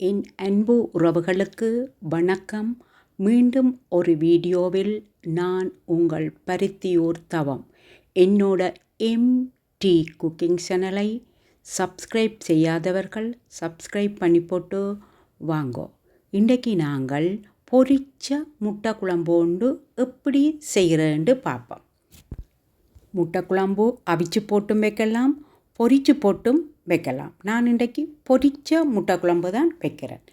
என் அன்பு உறவுகளுக்கு வணக்கம். மீண்டும் ஒரு வீடியோவில் நான் உங்கள் பருத்தியூர் தவம். என்னோட எம்டி குக்கிங் சேனலை சப்ஸ்கிரைப் செய்யாதவர்கள் சப்ஸ்கிரைப் பண்ணி போட்டு வாங்கோ. இன்றைக்கு நாங்கள் பொரிச்ச முட்டை குழம்போண்டு எப்படி செய்கிறேன்னு பார்ப்போம் முட்டை குழம்பு அவிச்சு போட்டும் வைக்கலாம் பொரிச்சு போட்டும் வைக்கலாம். நான் இன்றைக்கு பொரிச்ச முட்டை குழம்பு தான் வைக்கிறேன்.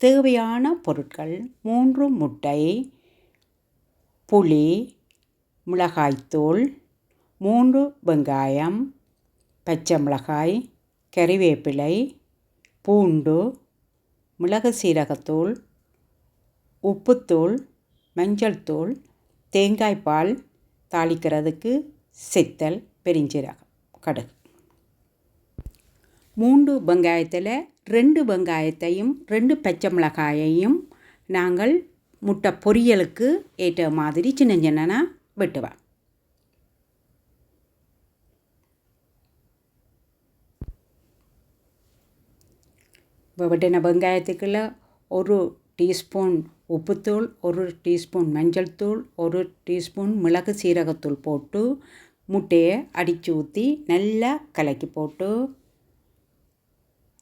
தேவையான பொருட்கள் மூன்று முட்டை புளி மிளகாய்த்தூள் மூன்று வெங்காயம் பச்சை மிளகாய் கறிவேப்பிலை பூண்டு மிளகு சீரகத்தூள் உப்புத்தூள் மஞ்சள் தூள் தேங்காய் பால் தாளிக்கிறதுக்கு செத்தல் பெருஞ்சீரகம் கடுகு. மூன்று வெங்காயத்தில் ரெண்டு வெங்காயத்தையும் ரெண்டு பச்சை மிளகாயையும் நாங்கள் முட்டை பொரியலுக்கு ஏற்ற மாதிரி சின்ன சின்னனா வெட்டுவேன் இப்போ வெட்டின வெங்காயத்துக்குள்ள ஒரு டீஸ்பூன் உப்புத்தூள் ஒரு டீஸ்பூன் மஞ்சள் தூள் ஒரு டீஸ்பூன் மிளகு சீரகத்தூள் போட்டு முட்டையை அடித்து ஊற்றி நல்லா கலக்கி போட்டு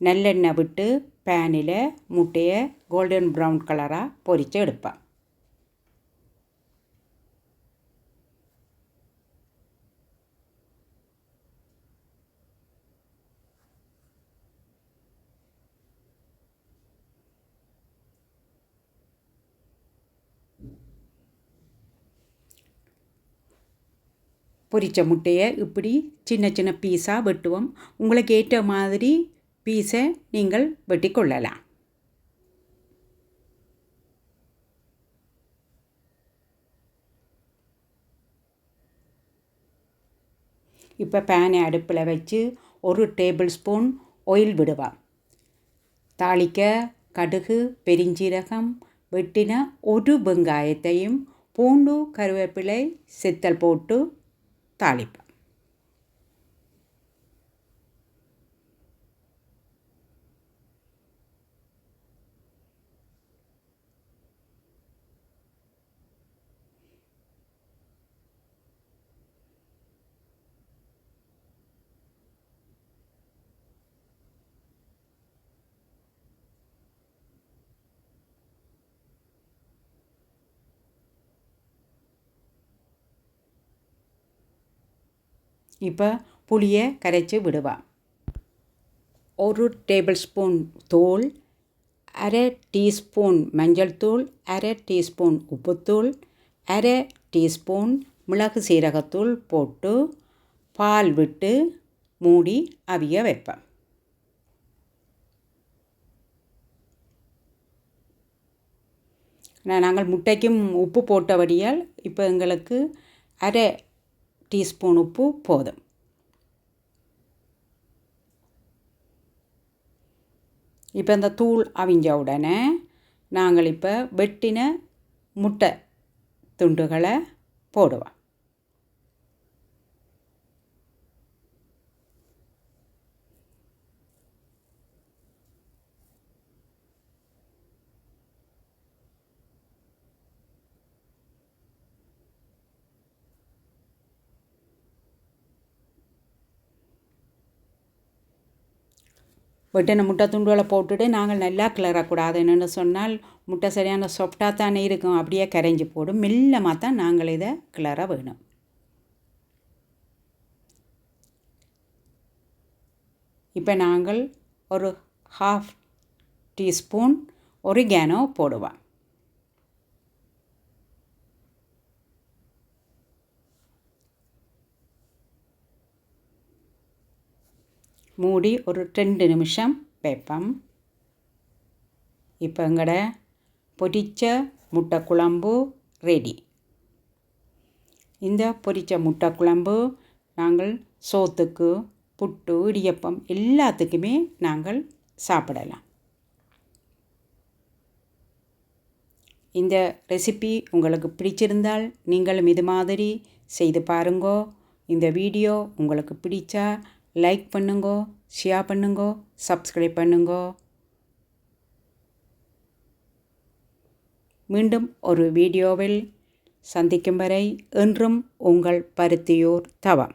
நல்லெண்ணெய் விட்டு பேனில் முட்டையை கோல்டன் ப்ரௌன் கலராக பொரித்து எடுப்பேன். பொரித்த முட்டையை இப்படி சின்ன சின்ன பீஸாக வெட்டுவோம். உங்களுக்கு ஏற்ற மாதிரி பீஸை நீங்கள் வெட்டிக்கொள்ளலாம். இப்போ பேனை அடுப்பில் வச்சு ஒரு டேபிள் ஸ்பூன் ஆயில் விடுவா தாளிக்க கடுகு பெருஞ்சீரகம் வெட்டின ஒரு வெங்காயத்தையும் பூண்டு கருவேப்பிலை சித்தல் போட்டு தாளிப்பேன் இப்போ புளியை கரைச்சி விடுவா. ஒரு டேபிள் ஸ்பூன் தூள் அரை டீஸ்பூன் மஞ்சள் தூள் அரை டீஸ்பூன் உப்புத்தூள் அரை டீஸ்பூன் மிளகு சீரகத்தூள் போட்டு பால் விட்டு மூடி அவிய வைப்பேன். நாங்கள் முட்டைக்கும் உப்பு போட்டபடியால் இப்போ எங்களுக்கு அரை டீஸ்பூன் உப்பு போதும். இப்போ இந்த தூள் அவிஞ்ச உடனே நாங்கள் இப்போ வெட்டின முட்டை துண்டுகளை போடுவோம். வெட்டின முட்டை துண்டுகளை போட்டுட்டு நாங்கள் நல்லா கிளறக்கூடாது என்னென்னு சொன்னால் முட்டை சரியான சாஃப்டாக தானே இருக்கும் அப்படியே கரைஞ்சி போடும். மெல்லமாக தான் நாங்கள் இதை கிளற வேணும். இப்போ நாங்கள் ஒரு ஹாஃப் டீஸ்பூன் ஒரிகேனோ போடுவோம். மூடி ஒரு ரெண்டு நிமிஷம் வைப்போம். இப்போ எங்கட பொரிச்ச முட்டை குழம்பு ரெடி இந்த பொரிச்ச முட்டை குழம்பு நாங்கள் சோத்துக்கு புட்டு இடியப்பம் எல்லாத்துக்குமே நாங்கள் சாப்பிடலாம். இந்த ரெசிபி உங்களுக்கு பிடிச்சிருந்தால் நீங்களும் இது மாதிரி செய்து பாருங்கோ. இந்த வீடியோ உங்களுக்கு பிடிச்சா லைக் பண்ணுங்கோ ஷேர் பண்ணுங்கோ சப்ஸ்கிரைப் பண்ணுங்கோ. மீண்டும் ஒரு வீடியோவில் சந்திக்கும் வரை என்றும் உங்கள் பருத்தியூர் தவம்.